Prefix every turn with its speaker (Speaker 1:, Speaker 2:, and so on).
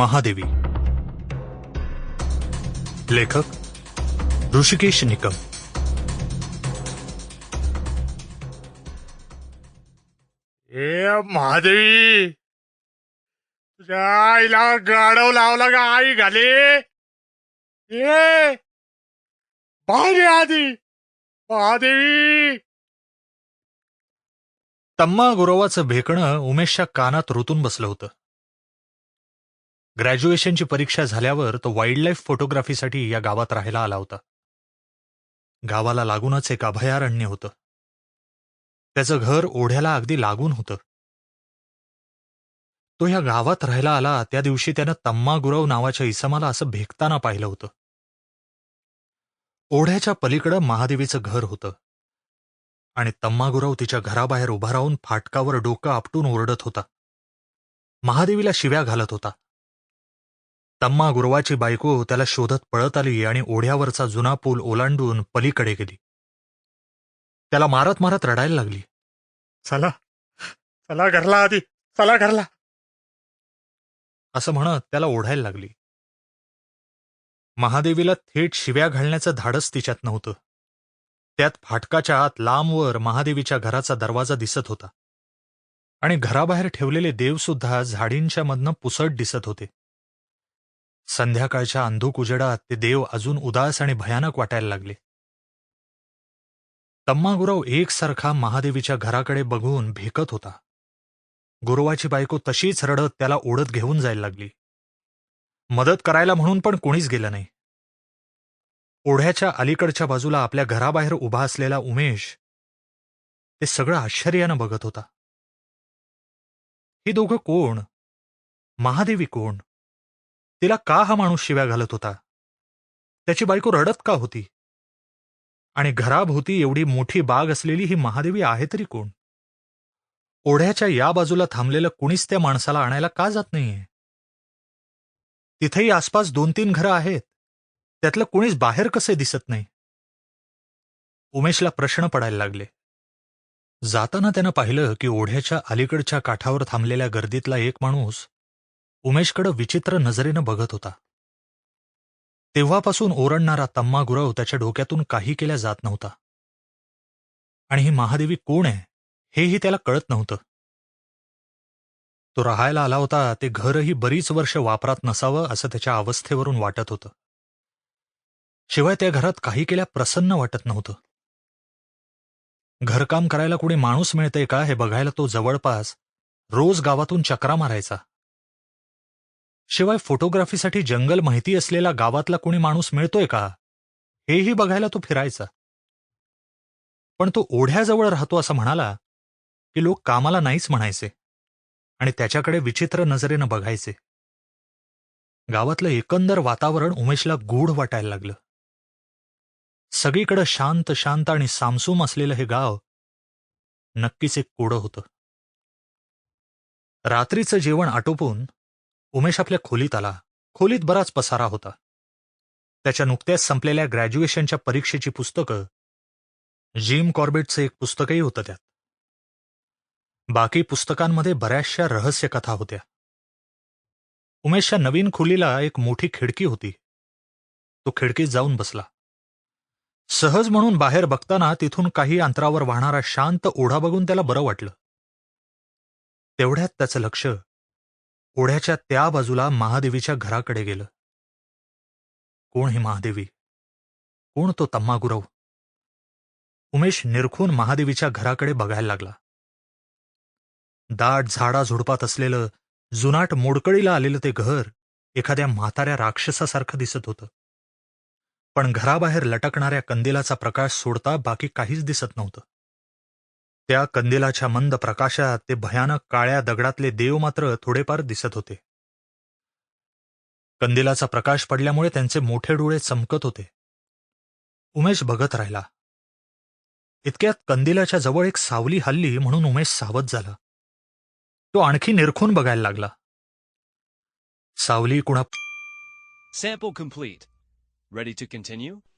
Speaker 1: महादेवी. लेखक ऋषिकेश निकम.
Speaker 2: ए महादेवी. तुझ्या आईला गाडव लावला का आई घाले. ए बाहेर ये आधी. महादेवी.
Speaker 1: तम्मा गुरवाचं भेकणं उमेशच्या कानात रुतून बसलं होतं. ग्रॅज्युएशनची परीक्षा झाल्यावर तो वाईल्डलाईफ फोटोग्राफीसाठी या गावात राहायला आला होता. गावाला लागूनच एक अभयारण्य होतं. त्याचं घर ओढ्याला अगदी लागून होतं. तो ह्या गावात राहायला आला त्या दिवशी त्यानं तम्मा गुरव नावाच्या इसमाला असं भेकताना पाहिलं होतं. ओढ्याच्या पलीकडं महादेवीचं घर होतं. आणि तम्मागुराव तिच्या घराबाहेर उभा राहून फाटकावर डोकं आपटून ओरडत होता. महादेवीला शिव्या घालत होता. तम्मा गुरवाची बायको त्याला शोधत पळत आली आणि ओढ्यावरचा जुना पूल ओलांडून पलीकडे गेली. त्याला मारत मारत रडायला लागली.
Speaker 2: चला चला घरला आधी चला घरला.
Speaker 1: असं म्हणत त्याला ओढायला लागली. महादेवीला थेट शिव्या घालण्याचं धाडस तिच्यात नव्हतं. त्यात फाटकाच्या आत लांबवर महादेवीच्या घराचा दरवाजा दिसत होता. आणि घराबाहेर ठेवलेले देवसुद्धा झाडींच्या मधनं पुसट दिसत होते. संध्याकाळच्या अंधुक उजेडात ते देव अजून उदास आणि भयानक वाटायला लागले. तम्मागुरव एकसारखा महादेवीच्या घराकडे बघून भेकत होता. गुरुवाची बायको तशीच रडत त्याला ओढत घेऊन जायला लागली. मदत करायला म्हणून पण कोणीच गेलं नाही. ओढ्याच्या अलीकडच्या बाजूला आपल्या घराबाहेर उभा असलेला उमेश ते सगळं आश्चर्यानं बघत होता. ही दोघं कोण? महादेवी कोण? तिला का हा माणूस शिव्या घालत होता? त्याची बायको रडत का होती? आणि घराभोवती एवढी मोठी बाग असलेली ही महादेवी आहे तरी कोण? ओढ्याच्या या बाजूला थांबलेलं कुणीच त्या माणसाला आणायला का जात नाहीये? तिथेही आसपास दोन तीन घरं आहेत. त्यातलं कुणीच बाहेर कसे दिसत नाही? उमेशला प्रश्न पडायला लागले. जाताना त्यानं पाहिलं की ओढ्याच्या अलीकडच्या काठावर थांबलेल्या गर्दीतला एक माणूस उमेशकडं विचित्र नजरेनं बघत होता. तेव्हापासून ओरडणारा तम्मा गुरव त्याच्या डोक्यातून काही केल्या जात नव्हता. आणि ही महादेवी कोण आहे हेही त्याला कळत नव्हतं. तो राहायला आला होता ते घरही बरीच वर्ष वापरात नसावं असं त्याच्या अवस्थेवरून वाटत होतं. शिवाय त्या घरात काही केल्या प्रसन्न वाटत नव्हतं. घरकाम करायला कुणी माणूस मिळतंय का हे बघायला तो जवळपास रोज गावातून चक्रा मारायचा. शिवाय फोटोग्राफीसाठी जंगल माहिती असलेला गावातला कोणी माणूस मिळतोय का? हेही बघायला तो फिरायचा. पण तो ओढ्याजवळ राहतो असं म्हणाला की लोक कामाला नाहीच म्हणायचे आणि त्याच्याकडे विचित्र नजरेनं बघायचे. गावातलं एकंदर वातावरण उमेशला गूढ वाटायला लागलं. सगळीकडं शांत शांत आणि सामसूम असलेलं हे गाव नक्कीच एक कोडं होतं. रात्रीचं जेवण आटोपून उमेश आपल्या खोलीत आला. खोलीत बराच पसारा होता. त्याच्या नुकत्याच संपलेल्या ग्रॅज्युएशनच्या परीक्षेची पुस्तकं जिम कॉर्बेटचं एक पुस्तकही होतं त्यात. बाकी पुस्तकांमध्ये बऱ्याचशा रहस्यकथा होत्या. उमेशच्या नवीन खोलीला एक मोठी खिडकी होती. तो खिडकीत जाऊन बसला. सहज म्हणून बाहेर बघताना तिथून काही अंतरावर वाहणारा शांत ओढा बघून त्याला बरं वाटलं. तेवढ्यात त्याचं लक्ष ओढ्याच्या त्या बाजूला महादेवीच्या घराकडे गेलं. कोण ही महादेवी? कोण तो तम्मागुरव? उमेश निरखून महादेवीच्या घराकडे बघायला लागला. दाट झाडा झुडपात असलेलं जुनाट मोडकळीला आलेलं ते घर एखाद्या म्हाताऱ्या राक्षसासारखं दिसत होतं. पण घराबाहेर लटकणाऱ्या कंदिलाचा प्रकाश सोडता बाकी काहीच दिसत नव्हतं. त्या कंदिलाच्या मंद प्रकाशात ते भयानक काळ्या दगडातले देव मात्र थोडेफार दिसत होते. कंदिलाचा प्रकाश पडल्यामुळे त्यांचे मोठे डोळे चमकत होते. उमेश बघत राहिला. इतक्यात कंदिलाच्या जवळ एक सावली हल्ली म्हणून उमेश सावध झाला. तो आणखी निरखून बघायला लागला. सावली कुणा
Speaker 3: Sample complete. Ready to continue?